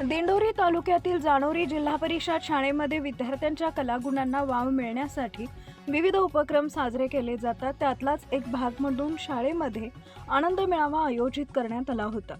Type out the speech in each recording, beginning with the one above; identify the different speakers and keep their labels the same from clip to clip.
Speaker 1: दिंडोरी तालुक्यातील जानोरी जिल्हा परिषद शाळेमध्ये विद्यार्थ्यांच्या कलागुणांना वाव मिळण्यासाठी विविध उपक्रम साजरे केले जातात. त्यातलाच एक भाग म्हणून शाळेमध्ये आनंद मेळावा आयोजित करण्यात आला होता.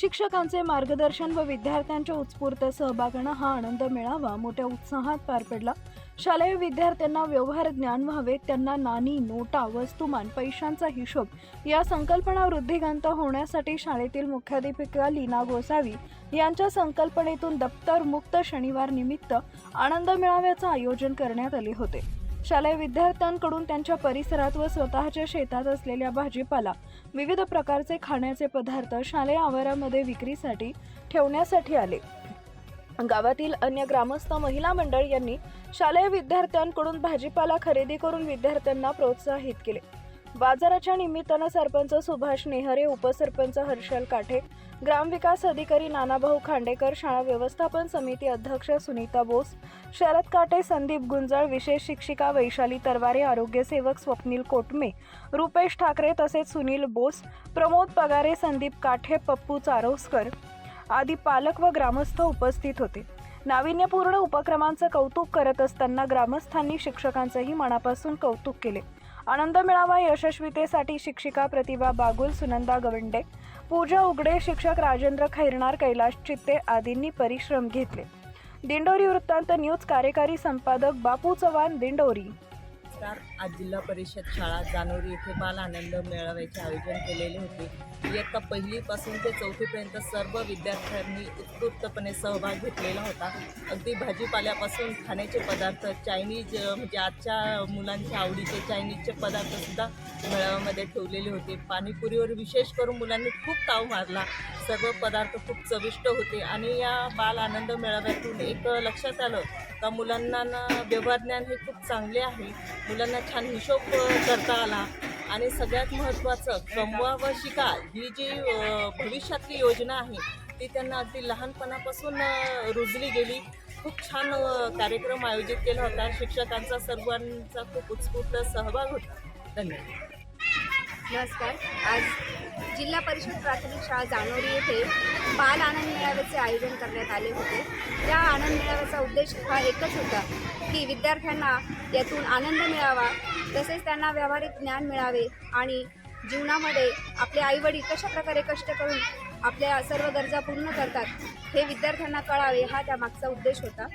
Speaker 1: शिक्षकांचे मार्गदर्शन व विद्यार्थ्यांच्या उत्स्फूर्त सहभागानं हा आनंद मेळावा मोठ्या उत्साहात पार पडला. शालेय विद्यार्थ्यांना व्यवहार ज्ञान व्हावे त्यांना नाणी नोटा वस्तुमान पैशांचा हिशोब या संकल्पना वृद्धिगंत होण्यासाठी शाळेतील मुख्याध्यापिका लीना गोसावी यांच्या संकल्पनेतून दप्तर मुक्त शनिवार निमित्त आनंद मेळाव्याचं आयोजन करण्यात आले होते. शालेय विद्यार्थ्यांकडून त्यांच्या परिसरात व स्वतःच्या शेतात असलेल्या भाजीपाला विविध प्रकारचे खाण्याचे पदार्थ शालेय आवारामध्ये विक्रीसाठी ठेवण्यासाठी आले. गावातील अन्य ग्रामस्थ महिला मंडळ यांनी शालेय विद्यार्थ्यांकडून भाजीपाला खरेदी करून विद्यार्थ्यांना प्रोत्साहित केले. बाजाराच्या निमित्तानं सरपंच सुभाष नेहरे उपसरपंच हर्षल काठे ग्रामविकास अधिकारी नानाभाऊ खांडेकर शाळा व्यवस्थापन समिती अध्यक्ष सुनीता बोस शरद काटे संदीप गुंजळ विशेष शिक्षिका वैशाली तरवारे आरोग्यसेवक स्वप्नील कोटमे रुपेश ठाकरे तसेच सुनील बोस प्रमोद पगारे संदीप काठे पप्पू चारोस्कर आदी पालक व ग्रामस्थ उपस्थित होते. नाविन्यपूर्ण उपक्रमांचं कौतुक करत असताना ग्रामस्थांनी शिक्षकांचंही मनापासून कौतुक केले. आनंद मेळावा यशस्वीतेसाठी शिक्षिका प्रतिभा बागुल सुनंदा गवंडे पूजा उगडे शिक्षक राजेंद्र खैरनार कैलाश चित्ते आदींनी परिश्रम घेतले. दिंडोरी वृत्तांत न्यूज कार्यकारी संपादक बापू चव्हाण दिंडोरी
Speaker 2: नमस्कार. आज जिल्हा परिषद शाळा जानोरी येथे बाल आनंद मेळाव्याचे आयोजन केलेले होते. इयत्ता पहिलीपासून ते चौथीपर्यंत सर्व विद्यार्थ्यांनी उत्स्फूर्तपणे सहभाग घेतलेला होता. अगदी भाजीपाल्यापासून खाण्याचे पदार्थ चायनीज म्हणजे आजच्या मुलांच्या आवडीचे चायनीजचे पदार्थसुद्धा मेळाव्यामध्ये ठेवलेले होते. पाणीपुरीवर विशेष करून मुलांनी खूप ताव मारला. सर्व पदार्थ खूप चविष्ट होते आणि या बाल आनंद मेळाव्यातून एक लक्षात आलं का मुलांना व्यवहार ज्ञान हे खूप चांगले आहे. मुलांना छान हिशोब करता आला. आणि सगळ्यात महत्त्वाचं कमवा व शिका ही जी भविष्यातली योजना आहे ती त्यांना अगदी लहानपणापासून रुजली गेली. खूप छान कार्यक्रम आयोजित केला होता. शिक्षकांचा सर्वांचा खूप उत्स्फूर्त सहभाग होता. धन्यवाद.
Speaker 3: नमस्कार. आज जिल्हा परिषद प्राथमिक शाळा जानोरी येथे बाल आनंद मेळाव्याचे आयोजन करण्यात आले होते. या आनंद मेळाव्याचा उद्देश हा एकच होता की विद्यार्थ्यांना यातून आनंद मिळावा तसेच त्यांना व्यावहारिक ज्ञान मिळावे आणि जीवनामध्ये आपले आईवडील कशा प्रकारे कष्ट करून आपल्या सर्व गरजा पूर्ण करतात हे विद्यार्थ्यांना कळावे हा त्यामागचा उद्देश होता.